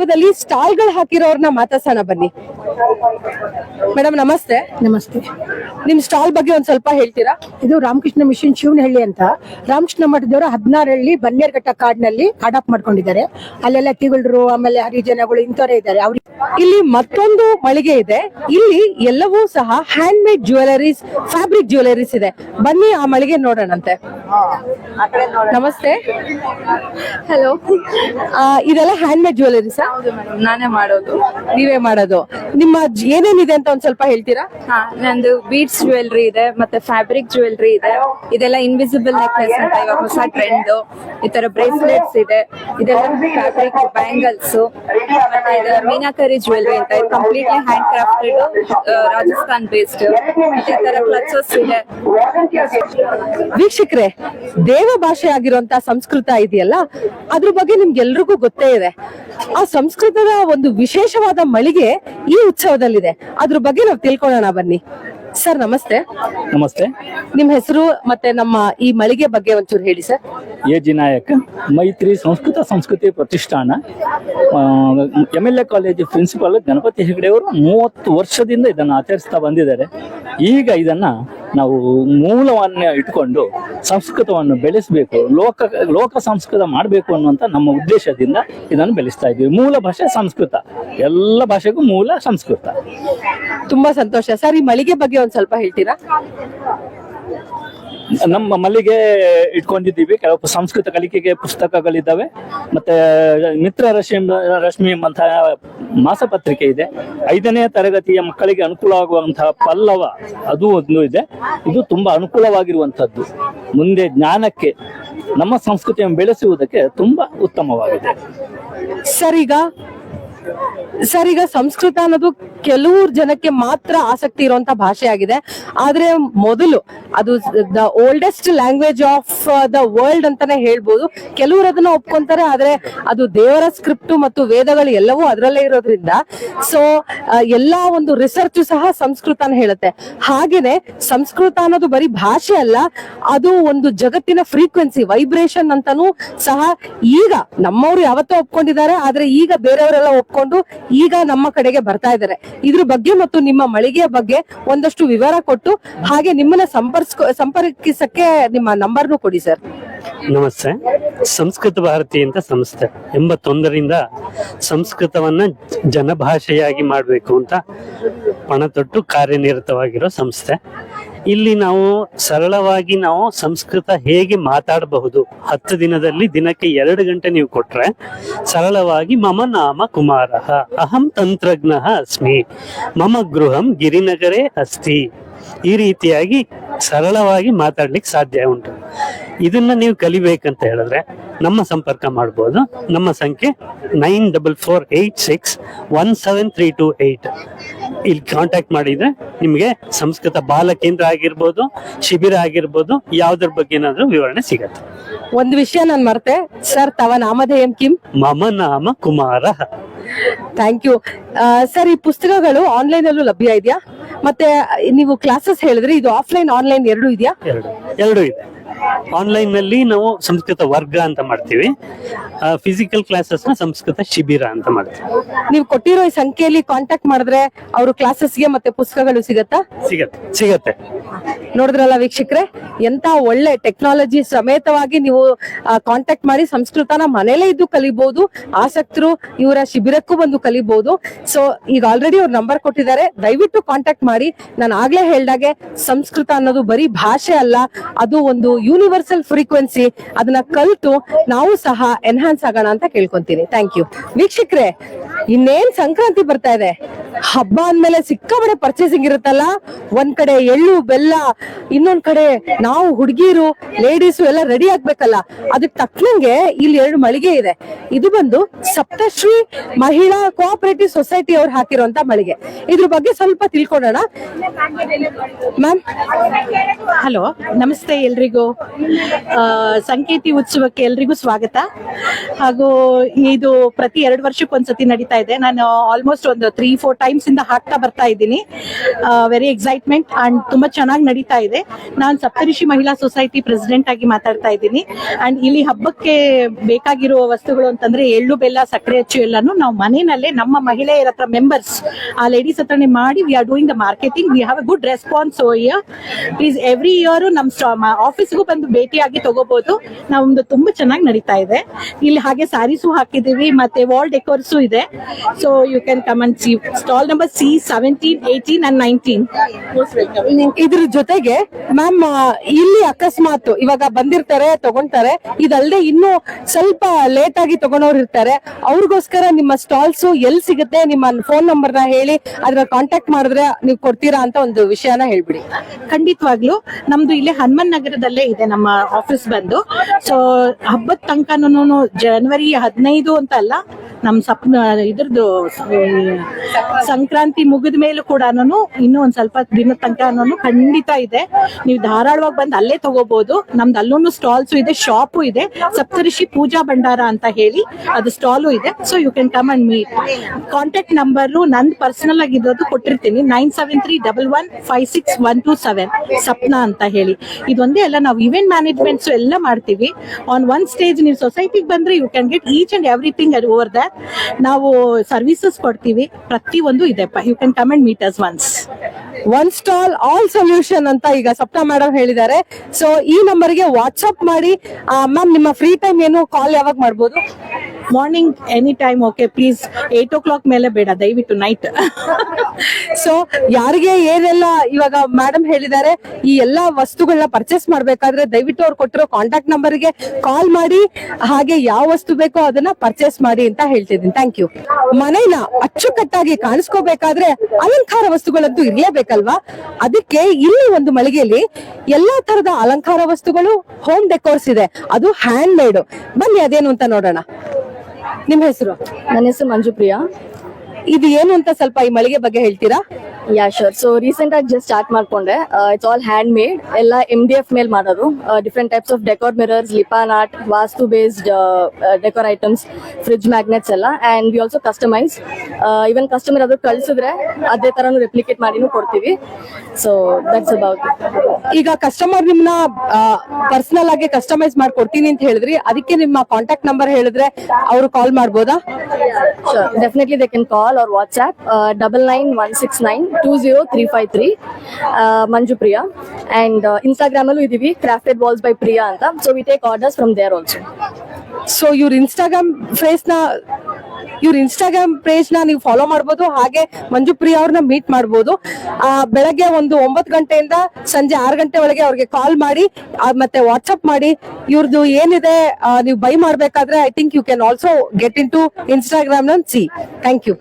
ಉತ್ಸವದಲ್ಲಿ ಸ್ಟಾಲ್ಗಳು ಹಾಕಿರೋರ್ನ ಮಾತಾಡ್ಸೋಣ ಬನ್ನಿ. ಮೇಡಮ್ ನಮಸ್ತೆ. ನಮಸ್ತೆ. ನಿಮ್ ಸ್ಟಾಲ್ ಬಗ್ಗೆ ಒಂದ್ ಸ್ವಲ್ಪ ಹೇಳ್ತೀರಾ? ಇದು ರಾಮಕೃಷ್ಣ ಮಿಷನ್ ಶಿವನಹಳ್ಳಿ ಅಂತ. ರಾಮಕೃಷ್ಣ ಮಠದವರು ಹದಿನಾರು ಹಳ್ಳಿ ಬನ್ನೇರ್ಘಟ್ಟ ಕಾಡಿನಲ್ಲಿ ಅಡಾಪ್ಟ್ ಮಾಡ್ಕೊಂಡಿದ್ದಾರೆ. ಅಲ್ಲೆಲ್ಲ ತಿಗಳರು ಆಮೇಲೆ ಹರಿಜನಗಳು ಇಂಥವರೇ ಇದ್ದಾರೆ. ಅವ್ರಿಗೆ ಇಲ್ಲಿ ಮತ್ತೊಂದು ಮಳಿಗೆ ಇದೆ. ಇಲ್ಲಿ ಎಲ್ಲವೂ ಸಹ hand made jewelleries fabric jewelleries ಇದೆ. ಬನ್ನಿ ಆ ಮಳಿಗೆ ನೋಡೋಣಂತೆ. ನಮಸ್ತೆ. ಹಲೋ ಇದೆಲ್ಲ ಹ್ಯಾಂಡ್ ಮೇಡ್ ಜ್ಯುವೆಲರೀಸ್ ನಾನೇ ಮಾಡೋದು. ನೀವೇ ಮಾಡೋದು. ನಿಮ್ಮ ಏನೇನಿದೆ ಅಂತ ಒಂದ್ ಸ್ವಲ್ಪ ಹೇಳ್ತೀರಾ? ನಂದು ಬೀಡ್ಸ್ ಜ್ಯುವೆಲ್ರಿ ಇದೆ, ಮತ್ತೆ ಫ್ಯಾಬ್ರಿಕ್ ಜ್ಯುವೆಲ್ರಿ ಇದೆ. ಇದೆಲ್ಲ ಇನ್ವಿಸಿಬಲ್ ನೆಕ್ಲೆಸ್ ಅಂತ ಇವಾಗ ಹೊಸ ಟ್ರೆಂಡ್ ಈ ತರ ಬ್ರೇಸ್ಲೆಟ್ಸ್ ಇದೆ. ಇದೆಲ್ಲ ಫ್ಯಾಬ್ರಿಕ್ ಬ್ಯಾಂಗಲ್ಸ್ ಮತ್ತೆ ಇದು ಮೀನಾಕರಿ ಜ್ಯುವೆಲ್ರಿ ಅಂತ ಇದು. Completely hand crafted Rajasthan based ಮತ್ತೆ ಈ ತರ ಕ್ಲಚಸ್ ಇದೆ. ವೀಕ್ಷಕರೇ, ದೇವ ಭಾಷೆ ಆಗಿರುವಂತ ಸಂಸ್ಕೃತ ಇದೆಯಲ್ಲ? ಅದ್ರ ಬಗ್ಗೆ ನಿಮ್ಗೆಲ್ರಿಗೂ ಗೊತ್ತೇ ಇದೆ. ಆ ಸಂಸ್ಕೃತದ ಒಂದು ವಿಶೇಷವಾದ ಮಳಿಗೆ ಈ ಉತ್ಸವದಲ್ಲಿದೆ. ಅದ್ರ ಬಗ್ಗೆ ನಾವು ತಿಳ್ಕೊಳ್ಳೋಣ ಬನ್ನಿ. ಸರ್ ನಮಸ್ತೆ. ನಮಸ್ತೆ. ನಿಮ್ಮ ಹೆಸರು ಮತ್ತೆ ನಮ್ಮ ಈ ಮಳಿಗೆ ಬಗ್ಗೆ ಒಂಚೂರು ಹೇಳಿ sir. A G Nayak Maitri Sanskrit ಸಂಸ್ಕೃತಿ ಪ್ರತಿಷ್ಠಾನ. M L A college principal Ganapati Hegde ಅವರು ಮೂವತ್ತು ವರ್ಷದಿಂದ ಇದನ್ನು ಆಚರಿಸ್ತಾ ಬಂದಿದ್ದಾರೆ. ಈಗ ಇದನ್ನ ನಾವು ಮೂಲವನ್ನು ಇಟ್ಕೊಂಡು ಸಂಸ್ಕೃತವನ್ನು ಬೆಳೆಸಬೇಕು, ಲೋಕ ಲೋಕ ಸಂಸ್ಕೃತ ಮಾಡಬೇಕು ಅನ್ನುವಂಥ ನಮ್ಮ ಉದ್ದೇಶದಿಂದ ಇದನ್ನು ಬೆಳೆಸ್ತಾ ಇದ್ದೀವಿ. ಮೂಲ ಭಾಷೆ ಸಂಸ್ಕೃತ. ಎಲ್ಲ ಭಾಷೆಗೂ ಮೂಲ ಸಂಸ್ಕೃತ. ತುಂಬಾ ಸಂತೋಷ. ಸರ್, ಈ ಮಳಿಗೆ ಬಗ್ಗೆ ಒಂದು ಸ್ವಲ್ಪ ಹೇಳ್ತೀರಾ? ನಮ್ಮ ಮಲ್ಲಿಗೆ ಇಟ್ಕೊಂಡಿದ್ದೀವಿ. ಕೆಲವು ಸಂಸ್ಕೃತ ಕಲಿಕೆಗೆ ಪುಸ್ತಕಗಳಿದ್ದಾವೆ. ಮತ್ತೆ, ಮಿತ್ರ ರಶ್ಮಿ ರಶ್ಮಿ ಎಂಬಂತಹ ಮಾಸಪತ್ರಿಕೆ ಇದೆ. ಐದನೇ ತರಗತಿಯ ಮಕ್ಕಳಿಗೆ ಅನುಕೂಲ ಆಗುವಂತಹ ಪಲ್ಲವ ಅದು ಒಂದು ಇದೆ. ಇದು ತುಂಬಾ ಅನುಕೂಲವಾಗಿರುವಂಥದ್ದು. ಮುಂದೆ ಜ್ಞಾನಕ್ಕೆ, ನಮ್ಮ ಸಂಸ್ಕೃತಿಯನ್ನು ಬೆಳೆಸುವುದಕ್ಕೆ ತುಂಬಾ ಉತ್ತಮವಾಗಿದೆ. ಸರಿಗ ಸರಿಗ ಸಂಸ್ಕೃತ ಅನ್ನೋದು ಕೆಲವು ಜನಕ್ಕೆ ಮಾತ್ರ ಆಸಕ್ತಿ ಇರುವಂತ ಭಾಷೆ ಆಗಿದೆ. ಆದ್ರೆ ಮೊದಲು ಅದು the oldest language of the world ಅಂತಾನೆ ಹೇಳ್ಬೋದು. ಕೆಲವರು ಅದನ್ನ ಒಪ್ಕೊಂತಾರೆ, ಆದ್ರೆ ಅದು ದೇವರ ಸ್ಕ್ರಿಪ್ಟ್ ಮತ್ತು ವೇದಗಳು ಎಲ್ಲವೂ ಅದರಲ್ಲೇ ಇರೋದ್ರಿಂದ. ಸೊ ಎಲ್ಲಾ ಒಂದು ರಿಸರ್ಚ್ ಸಹ ಸಂಸ್ಕೃತನ ಹೇಳುತ್ತೆ. ಹಾಗೇನೆ ಸಂಸ್ಕೃತ ಅನ್ನೋದು ಬರೀ ಭಾಷೆ ಅಲ್ಲ, ಅದು ಒಂದು ಜಗತ್ತಿನ ಫ್ರೀಕ್ವೆನ್ಸಿ ವೈಬ್ರೇಷನ್ ಅಂತಾನೂ ಸಹ ಈಗ ನಮ್ಮವ್ರು ಯಾವತ್ತೋ ಒಪ್ಕೊಂಡಿದ್ದಾರೆ, ಆದ್ರೆ ಈಗ ಬೇರೆಯವರೆಲ್ಲ ಒಪ್ಕೊಂಡು ಈಗ ನಮ್ಮ ಕಡೆಗೆ ಬರ್ತಾ ಇದ್ದಾರೆ. ಇದ್ರ ಬಗ್ಗೆ ಮತ್ತು ನಿಮ್ಮ ಮಳಿಗೆಯ ಬಗ್ಗೆ ಒಂದಷ್ಟು ವಿವರ ಕೊಟ್ಟು ಹಾಗೆ ನಿಮ್ಮನ್ನ ಸಂಪರ್ಕ ಸಂಪರ್ಕಿಸಕ್ಕೆ ನಿಮ್ಮ ನಂಬರ್ನು ಕೊಡಿ ಸರ್. ನಮಸ್ತೆ. ಸಂಸ್ಕೃತ ಭಾರತಿ ಅಂತ ಸಂಸ್ಥೆ. ಎಂಬತ್ತೊಂದರಿಂದ ಸಂಸ್ಕೃತವನ್ನ ಜನಭಾಷೆಯಾಗಿ ಮಾಡಬೇಕು ಅಂತ ಪಣ ತೊಟ್ಟು ಕಾರ್ಯನಿರತವಾಗಿರೋ ಸಂಸ್ಥೆ. ಇಲ್ಲಿ ನಾವು ಸರಳವಾಗಿ ನಾವು ಸಂಸ್ಕೃತ ಹೇಗೆ ಮಾತಾಡಬಹುದು? ಹತ್ತು ದಿನದಲ್ಲಿ ದಿನಕ್ಕೆ ಎರಡು ಗಂಟೆ ನೀವು ಕೊಟ್ರೆ ಸರಳವಾಗಿ ಮಮ ನಾಮ ಕುಮಾರ, ಅಹಂ ತಂತ್ರಜ್ಞ ಅಸ್ಮಿ, ಮಮ ಗೃಹಂ ಗಿರಿನಗರೇ ಅಸ್ತಿ. ಈ ರೀತಿಯಾಗಿ ಸರಳವಾಗಿ ಮಾತಾಡ್ಲಿಕ್ಕೆ ಸಾಧ್ಯ ಉಂಟು. ಇದನ್ನ ನೀವು ಕಲಿಬೇಕಂತ ಹೇಳಿದ್ರೆ ನಮ್ಮ ಸಂಪರ್ಕ ಮಾಡ್ಬೋದು. ನಮ್ಮ ಸಂಖ್ಯೆ nine double four eight six one seven three two eight ಇಲ್ಲಿ ಕಾಂಟ್ಯಾಕ್ಟ್ ಮಾಡಿದ್ರೆ ನಿಮಗೆ ಸಂಸ್ಕೃತ ಬಾಲ ಕೇಂದ್ರ ಆಗಿರ್ಬೋದು ಶಿಬಿರ ಆಗಿರ್ಬೋದು ಯಾವ್ದ್ರ ಬಗ್ಗೆ ಏನಾದ್ರೂ ವಿವರಣೆ ಸಿಗತ್ತೆ. ಒಂದು ವಿಷಯ ನಾನು ಮರ್ತೆ. ಸರ್ ತವ ನಾಮಧೇಯಂ ಕಿಂ? ಮಮ ನಾಮ ಕುಮಾರ. ಥ್ಯಾಂಕ್ ಯು ಸರ್, ಈ ಪುಸ್ತಕಗಳು ಆನ್ಲೈನ್ ಅಲ್ಲೂ ಲಭ್ಯ ಇದೆಯಾ? ಮತ್ತೆ ನೀವು ಕ್ಲಾಸಸ್ ಹೇಳಿದ್ರೆ ಇದು ಆಫ್ಲೈನ್ ಆನ್ಲೈನ್ ಎರಡು ಇದೆಯಾ? ಎರಡು ಇದೆ. ಆನ್ಲೈನ್ನಲ್ಲಿ ನಾವು ಸಂಸ್ಕೃತ ವರ್ಗ ಅಂತ ಮಾಡ್ತೀವಿ. ಫಿಸಿಕಲ್ ಕ್ಲಾಸಸ್ನ ಸಂಸ್ಕೃತ ಶಿಬಿರ ಅಂತ ಮಾಡ್ತೀವಿ. ನೀವು ಕೊಟ್ಟಿರೋ ಈ ಸಂಖ್ಯೆಯಲ್ಲಿ ಕಾಂಟ್ಯಾಕ್ಟ್ ಮಾಡಿದ್ರೆ ಅವರು ಕ್ಲಾಸಸ್ಗೆ ಮತ್ತೆ ಪುಸ್ತಕಗಳು ಸಿಗತ್ತಾ? ಸಿಗತ್ತೆ. ಸಿಗತ್ತೆ. ನೋಡಿದ್ರಲ್ಲ ವೀಕ್ಷಕರೇ ಎಂತ ಒಳ್ಳೆ ಟೆಕ್ನಾಲಜಿ ಸಮೇತವಾಗಿ ನೀವು ಕಾಂಟ್ಯಾಕ್ಟ್ ಮಾಡಿ ಸಂಸ್ಕೃತನ ಮನೇಲೇ ಇದ್ದು ಕಲಿಬಹುದು ಆಸಕ್ತರು ಇವರ ಶಿಬಿರಕ್ಕೂ ಬಂದು ಕಲಿಬಹುದು ಸೊ ಈಗ ಆಲ್ರೆಡಿ ಅವ್ರ ನಂಬರ್ ಕೊಟ್ಟಿದ್ದಾರೆ. ದಯವಿಟ್ಟು ಕಾಂಟ್ಯಾಕ್ಟ್ ಮಾಡಿ. ನಾನು ಆಗ್ಲೇ ಹೇಳ್ದಾಗೆ ಸಂಸ್ಕೃತ ಅನ್ನೋದು ಬರೀ ಭಾಷೆ ಅಲ್ಲ ಅದು ಒಂದು ಯೂನಿವರ್ಸಲ್ ಫ್ರೀಕ್ವೆನ್ಸಿ ಅದನ್ನ ಕಲ್ತು ನಾವು ಸಹ ಎನ್ಹಾನ್ಸ್ ಆಗೋಣ ಅಂತ ಕೇಳ್ಕೊಂತೀನಿ. ಥ್ಯಾಂಕ್ ಯು ವೀಕ್ಷಕರೇ, ಇನ್ನೇನ್ ಸಂಕ್ರಾಂತಿ ಬರ್ತಾ ಇದೆ? ಹಬ್ಬ ಅಂದ್ಮೇಲೆ ಸಿಕ್ಕಾಬಡೆ ಪರ್ಚೇಸಿಂಗ್ ಇರುತ್ತಲ್ಲ? ಒಂದ್ ಕಡೆ ಎಳ್ಳು, ಬೆಲ್ಲ, ಇನ್ನೊಂದ್ ಕಡೆ ನಾವು ಹುಡುಗಿರು ಲೇಡೀಸು ಎಲ್ಲ ರೆಡಿ ಆಗ್ಬೇಕಲ್ಲ? ಅದಕ್ಕೆ ತಕ್ಕನಂಗೆ ಇಲ್ಲಿ ಎರಡು ಮಳಿಗೆ ಇದೆ. ಇದು ಬಂದು ಸಪ್ತಶ್ರೀ ಮಹಿಳಾ ಕೋಆಪರೇಟಿವ್ ಸೊಸೈಟಿ ಅವ್ರು ಹಾಕಿರುವಂತ ಮಳಿಗೆ. ಇದ್ರ ಬಗ್ಗೆ ಸ್ವಲ್ಪ ತಿಳ್ಕೊಳ್ಳೋಣ. ಮ್ಯಾಮ್ ಹಲೋ ನಮಸ್ತೆ ಎಲ್ರಿಗೂ. ಸಂಕೇತಿ ಉತ್ಸವಕ್ಕೆ ಎಲ್ರಿಗೂ ಸ್ವಾಗತ. ಹಾಗೂ ಇದು ಪ್ರತಿ ಎರಡು ವರ್ಷಕ್ಕೊಂದ್ಸತಿ ನಡೀತಾ ಇದೆ. ನಾನು ಆಲ್ಮೋಸ್ಟ್ ಒಂದು ತ್ರೀ ಫೋರ್ ಟೈಮ್ಸ್ ಇಂದ ಹಾಕ್ತಾ ಬರ್ತಾ ಇದ್ದೀನಿ. ವೆರಿ ಎಕ್ಸೈಟ್ಮೆಂಟ್ ಅಂಡ್ ತುಂಬಾ ಚೆನ್ನಾಗಿ ನಡೀತಾ ಇದೆ. ನಾನು ಸಪ್ತಋಷಿ ಮಹಿಳಾ ಸೊಸೈಟಿ ಪ್ರೆಸಿಡೆಂಟ್ ಆಗಿ ಮಾತಾಡ್ತಾ ಇದ್ದೀನಿ. ಅಂಡ್ ಇಲ್ಲಿ ಹಬ್ಬಕ್ಕೆ ಬೇಕಾಗಿರುವ ವಸ್ತುಗಳು ಅಂತಂದ್ರೆ ಎಳ್ಳು, ಬೆಲ್ಲ, ಸಕ್ಕರೆ ಅಚ್ಚು ಎಲ್ಲಾನು ನಾವು ಮನೆಯಲ್ಲೇ ನಮ್ಮ ಮಹಿಳೆಯರ ಹತ್ರ ಮೆಂಬರ್ಸ್ ಆ ಲೇಡೀಸ್ ಹತ್ರನೇ ಮಾಡಿ we are doing the marketing we have a good response year please every year ನಮ್ಮ ಆಫೀಸ್ಗೂ ಬಂದು ಭೇಟಿಯಾಗಿ ತಗೋಬಹುದು ನಮ್ದು ತುಂಬಾ ಚೆನ್ನಾಗಿ ನಡೀತಾ ಇದೆ. ಇಲ್ಲಿ ಹಾಗೆ ಸಾರೀಸು ಹಾಕಿದೀವಿ ಮತ್ತೆ ವಾಲ್ ಡೆಕೋರ್ಸು ಇದೆ. So you can come and see stall number C seventeen eighteen and nineteen ಇದ್ರ ಜೊತೆಗೆ ಮ್ಯಾಮ್ ಇಲ್ಲಿ ಅಕಸ್ಮಾತ್ ಇವಾಗ ಬಂದಿರ್ತಾರೆ ತಗೊಂತಾರೆ ಇದಲ್ದೆ ಇನ್ನು ಸ್ವಲ್ಪ ಲೇಟ್ ಆಗಿ ತಗೊಂಡವ್ರು ಇರ್ತಾರೆ. ಅವ್ರಿಗೋಸ್ಕರ ನಿಮ್ಮ ಸ್ಟಾಲ್ಸ್ ಎಲ್ಲಿ ಸಿಗುತ್ತೆ ನಿಮ್ಮ ಫೋನ್ ನಂಬರ್ನ ಹೇಳಿ ಅದ್ರ ಕಾಂಟ್ಯಾಕ್ಟ್ ಮಾಡಿದ್ರೆ ನೀವು ಕೊಡ್ತೀರಾ ಅಂತ ಒಂದು ವಿಷಯನ ಹೇಳ್ಬಿಡಿ. ಖಂಡಿತವಾಗ್ಲು ನಮ್ದು ಇಲ್ಲಿ ಹನುಮನ್ ನಗರದಲ್ಲೇ ಇದೆ ನಮ್ಮ ಆಫೀಸ್ ಬಂದು. ಸೊ ಹಬ್ಬದ ತನಕನೂ ಜನವರಿ ಹದಿನೈದು ಅಂತ ಅಲ್ಲ ನಮ್ ಸಪ್ನ ಇದ್ರದ್ದು ಸಂಕ್ರಾಂತಿ ಮುಗಿದ ಮೇಲೂ ಕೂಡ ಇನ್ನೂ ಒಂದ್ ಸ್ವಲ್ಪ ದಿನ ತನಕ ಖಂಡಿತ ಇದೆ. ನೀವು ಧಾರಾಳವಾಗಿ ಬಂದು ಅಲ್ಲೇ ತಗೋಬಹುದು ನಮ್ದು ಅಲ್ಲೂ ಸ್ಟಾಲ್ಸ್ ಇದೆ, ಶಾಪು ಇದೆ. ಸಪ್ತಋಷಿ ಪೂಜಾ ಭಂಡಾರ ಅಂತ ಹೇಳಿ ಅದು ಸ್ಟಾಲು ಇದೆ. So you can come and meet contact number ನಂದು ಪರ್ಸನಲ್ ಆಗಿ ಇರೋದು ಕೊಟ್ಟಿರ್ತೀನಿ. Nine seven three double one five six one two seven Sapna ಅಂತ ಹೇಳಿ. ಇದೊಂದೇ ಎಲ್ಲ ನಾವು ಇವೆಂಟ್ ಮ್ಯಾನೇಜ್ಮೆಂಟ್ಸ್ ಎಲ್ಲ ಮಾಡ್ತೀವಿ. ಆನ್ ಒನ್ ಸ್ಟೇಜ್ ನೀವು ಸೊಸೈಟಿಗೆ ಬಂದ್ರೆ you can get each and everything over that ನಾವು ಸರ್ವಿಸಸ್ ಕೊಡ್ತೀವಿ. ಪ್ರತಿ ಒಂದು ಇದೆ you can come and meet us once one stall all solution ಅಂತ ಈಗ ಸಪ್ತಾ ಮೇಡಮ್ ಹೇಳಿದ್ದಾರೆ. ಸೊ ಈ ನಂಬರ್ಗೆ ವಾಟ್ಸ್ಆಪ್ ಮಾಡಿ. ಮ್ಯಾಮ್ ನಿಮ್ಮ ಫ್ರೀ ಟೈಮ್ ಏನು ಕಾಲ್ ಯಾವಾಗ ಮಾಡ್ಬೋದು? Morning any time okay please eight o'clock ಮೇಲೆ ಬೇಡ, ದಯವಿಟ್ಟು ನೈಟ್ ಸೊ ಯಾರಿಗೆ ಏನೆಲ್ಲ ಇವಾಗ ಮೇಡಮ್ ಹೇಳಿದ್ದಾರೆ, ಈ ಎಲ್ಲಾ ವಸ್ತುಗಳನ್ನ ಪರ್ಚೇಸ್ ಮಾಡ್ಬೇಕಾದ್ರೆ ದಯವಿಟ್ಟು ಅವ್ರು ಕೊಟ್ಟಿರೋ ಕಾಂಟ್ಯಾಕ್ಟ್ ನಂಬರ್ಗೆ ಕಾಲ್ ಮಾಡಿ, ಹಾಗೆ ಯಾವ ವಸ್ತು ಬೇಕೋ ಅದನ್ನ ಪರ್ಚೇಸ್ ಮಾಡಿ ಅಂತ ಹೇಳ್ತಿದ್ದೀನಿ. ಥ್ಯಾಂಕ್ ಯು ಮನೇನ ಅಚ್ಚುಕಟ್ಟಾಗಿ ಕಾಣಿಸ್ಕೋಬೇಕಾದ್ರೆ ಅಲಂಕಾರ ವಸ್ತುಗಳಂತೂ ಇರಲೇಬೇಕಲ್ವಾ? ಅದಕ್ಕೆ ಇಲ್ಲಿ ಒಂದು ಮಳಿಗೆಯಲ್ಲಿ ಎಲ್ಲಾ ತರದ ಅಲಂಕಾರ ವಸ್ತುಗಳು ಹೋಮ್ ಡೆಕೋರ್ಸ್ ಇದೆ. ಅದು ಹ್ಯಾಂಡ್ ಮೇಡ್ ಬನ್ನಿ, ಅದೇನು ಅಂತ ನೋಡೋಣ. ನಿಮ್ ಹೆಸರು? ನನ್ನ ಹೆಸರು ಮಂಜುಪ್ರಿಯಾ. ಇದು ಏನು ಅಂತ ಸ್ವಲ್ಪ ಈ ಮಳಿಗೆ ಬಗ್ಗೆ ಹೇಳ್ತೀರಾ? ಯಾ ಶೋರ್ ಸೊ ರೀಸೆಂಟ್ ಆಗಿ ಜಸ್ಟ್ ಸ್ಟಾರ್ಟ್ ಮಾಡ್ಕೊಂಡೆ. ಇಟ್ಸ್ ಆಲ್ ಹ್ಯಾಂಡ್ ಮೇಡ್ ಎಲ್ಲ ಎಂ ಡಿ ಎಫ್ ಮೇಲೆ ಮಾಡೋದು. Different types of decor mirrors lippan art vastu based decor items fridge magnets ಎಲ್ಲ. And we also customize even customer ಅದು ಕಳಿಸಿದ್ರೆ ಅದೇ ಥರನೂ ರೆಪ್ಲಿಕೇಟ್ ಮಾಡಿನೂ ಕೊಡ್ತೀವಿ. ಸೊ ದಟ್ಸ್ ಅಬೌಟ್ ಈಗ ಕಸ್ಟಮರ್ ನಿಮ್ಮನ್ನ ಪರ್ಸನಲ್ ಆಗಿ ಕಸ್ಟಮೈಸ್ ಮಾಡ್ಕೊಡ್ತೀನಿ ಅಂತ ಹೇಳಿದ್ರಿ. ಅದಕ್ಕೆ ನಿಮ್ಮ ಕಾಂಟ್ಯಾಕ್ಟ್ ನಂಬರ್ ಹೇಳಿದ್ರೆ ಅವರು ಕಾಲ್ ಮಾಡ್ಬೋದಾ? Definitely they can can call or WhatsApp double nine one six nine two zero three five three. Manju Priya. And ఇన్స్టాగ్రామ్లో ఇది క్రాఫ్టెడ్ వాల్స్ బై ప్రియా అంత so we take orders from there also so your Instagram face నా ಇವ್ರ Instagram ಪೇಜ್ನ ನೀವು follow ಮಾಡ್ಬೋದು, ಹಾಗೆ ಮಂಜು ಪ್ರಿಯ ಅವ್ರನ್ನ meet ಮಾಡ್ಬೋದು. ಬೆಳಗ್ಗೆ ಒಂದು ಒಂಬತ್ತು ಗಂಟೆಯಿಂದ ಸಂಜೆ ಆರು ಗಂಟೆ ಒಳಗೆ ಅವ್ರಿಗೆ ಕಾಲ್ ಮಾಡಿ ಮತ್ತೆ ವಾಟ್ಸ್ಆಪ್ ಮಾಡಿ ಇವ್ರದ್ದು ಏನಿದೆ ನೀವು ಬೈ ಮಾಡ್ಬೇಕಾದ್ರೆ I think you can also get in to Instagram see thank you